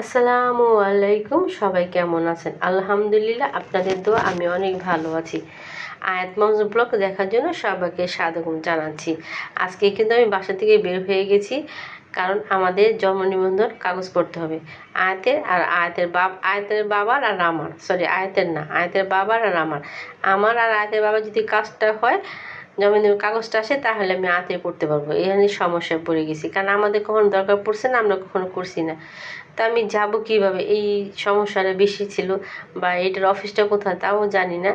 আসসালামু আলাইকুম, সবাই কেমন আছেন? আলহামদুলিল্লাহ, আপনাদের দোয়া, আমি অনেক ভালো আছি। আয়াত মঞ্জ ব্লগ দেখার জন্য সবাইকে স্বাগতম জানাচ্ছি। আজকে কিন্তু আমি বাসা থেকে বের হয়ে গেছি, কারণ আমাদের জন্ম নিবন্ধন কাগজ করতে হবে। আয়াতের আর আয়াতের বাব আয়াতের বাবার আর আমার। সরি আয়াতের না, আয়াতের বাবার আর আমার। আমার আর আয়াতের বাবার যদি কাজটা হয় জমি কাগজটা আসে, তাহলে আমি আতে করতে পারব। এখানে সমস্যায় পড়ে গেছি। কারণ আমাদের কখনো দরকার পড়ছে না, আমরা কখনো করছি না। তা আমি যাব কীভাবে? এই সমস্যাটা বেশি ছিল বা এটার অফিসটা কোথায় তাও জানি না।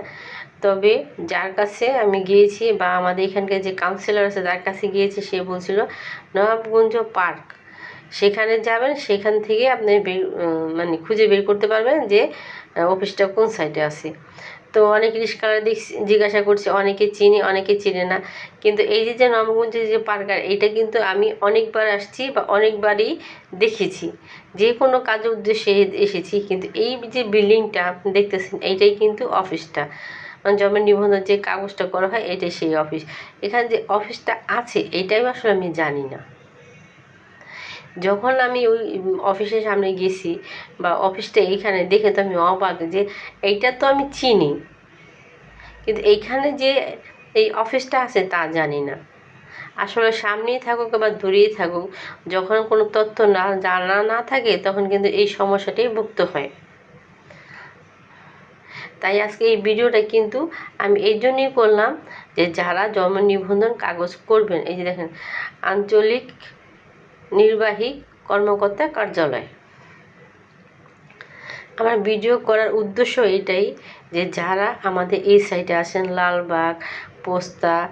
তবে যার কাছে আমি গিয়েছি বা আমাদের এখানকার যে কাউন্সিলর আছে যার কাছে গিয়েছি, সে বলছিল, নবাবগঞ্জ পার্ক। সেখানে যাবেন, সেখান থেকে আপনি মানে খুঁজে বের করতে পারবেন যে অফিসটা কোন সাইডে আছে। তো অনেক দেখছি জিজ্ঞাসা করছে, অনেকে চিনি, অনেকে চিনে না। কিন্তু এই যে যে নবগঞ্জের যে পার্কার এইটা কিন্তু আমি অনেকবার আসছি বা অনেকবারই দেখেছি। যে কোনো কাজের উদ্দেশ্যে এসেছি, কিন্তু এই যে বিল্ডিংটা আপনি দেখতেছেন, এইটাই কিন্তু অফিসটা। মানে জমির নিবন্ধন যে কাগজটা করা হয়, এটাই সেই অফিস। এখানে যে অফিসটা আছে, এটাই আসলে আমি জানি না। যখন আমি ওই অফিসের সামনে গেছি বা অফিসটা এইখানে দেখে তো আমি অবাক যে এইটা তো আমি চিনি। কিন্তু এইখানে যে এই অফিসটা আছে তা জানি না। আসলে সামনেই থাকুক বা দূরেই থাকুক, যখন কোনো তথ্য না, জানা না থাকে তখন কিন্তু এই সমস্যাটাই ভুক্ত হয়। তাই আজকে এই ভিডিওটা কিন্তু আমি এই জন্যই করলাম যে যারা জন্ম নিবন্ধন কাগজ করবেন, এই যে দেখেন, আঞ্চলিক নির্বাহী কর্মকর্তা কার্যালয়। আমার ভিডিও করার উদ্দেশ্য এটাই যে যারা আমাদের এই সাইডে আসেন, লালবাগ, পোস্তা,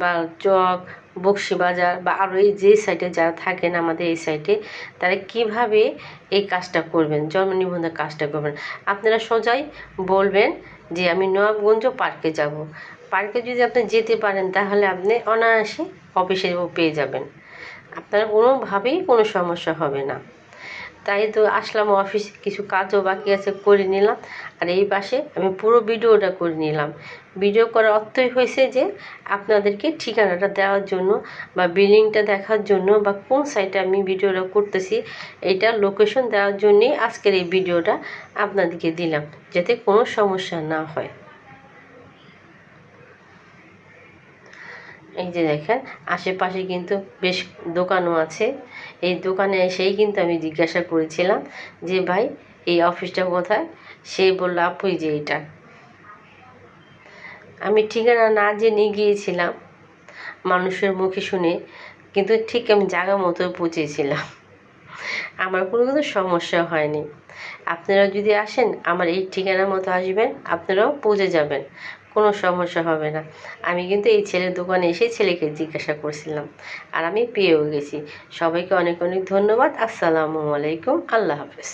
বা চক, বক্সিবাজার বা আরও এই যে সাইডে যারা থাকেন আমাদের এই সাইডে তারা কীভাবে এই কাজটা করবেন জন্ম নিবন্ধন কাজটা করবেন? আপনারা সোজাই বলবেন যে আমি নবাবগঞ্জ পার্কে যাব। পার্কে যদি আপনি যেতে পারেন তাহলে আপনি অনায়াসে অফিসে পেয়ে যাবেন। আপনার কোনোভাবেই কোনো সমস্যা হবে না। তাই তো আসলাম অফিস, কিছু কাজও বাকি আছে, করে নিলাম। আর এই পাশে আমি পুরো ভিডিওটা করে নিলাম। ভিডিও করার অর্থই হয়েছে যে, আপনাদেরকে ঠিকানাটা দেওয়ার জন্য বা বিল্ডিংটা দেখার জন্য বা কোন সাইটে আমি ভিডিওটা করতেছি, এটা লোকেশন দেওয়ার জন্যেই আজকের এই ভিডিওটা আপনাদেরকে দিলাম, যাতে কোনো সমস্যা না হয়। এই যে দেখেন, আশেপাশে কিন্তু বেশ দোকানও আছে। এই দোকানে এসেই কিন্তু আমি জিজ্ঞাসা করেছিলাম যে, ভাই, এই অফিসটা কোথায়? সে বলল আপুই যে এটা আমি ঠিকানা না জেনে গিয়েছিলাম, মানুষের মুখে শুনে, কিন্তু ঠিক আমি জায়গা মতো পৌঁছেছিলাম। আমার কোনো কিন্তু সমস্যা হয়নি। আপনারা যদি আসেন, আমার এই ঠিকানা মতো আসবেন, আপনারাও পৌঁছে যাবেন। কোনো সমস্যা হবে না। আমি কিন্তু এই ছেলের দোকানে এসে ছেলেকে জিজ্ঞাসা করছিলাম। আর আমি পেয়েও গেছি। সবাইকে অনেক অনেক ধন্যবাদ। আসসালামু আলাইকুম। আল্লাহ হাফেজ।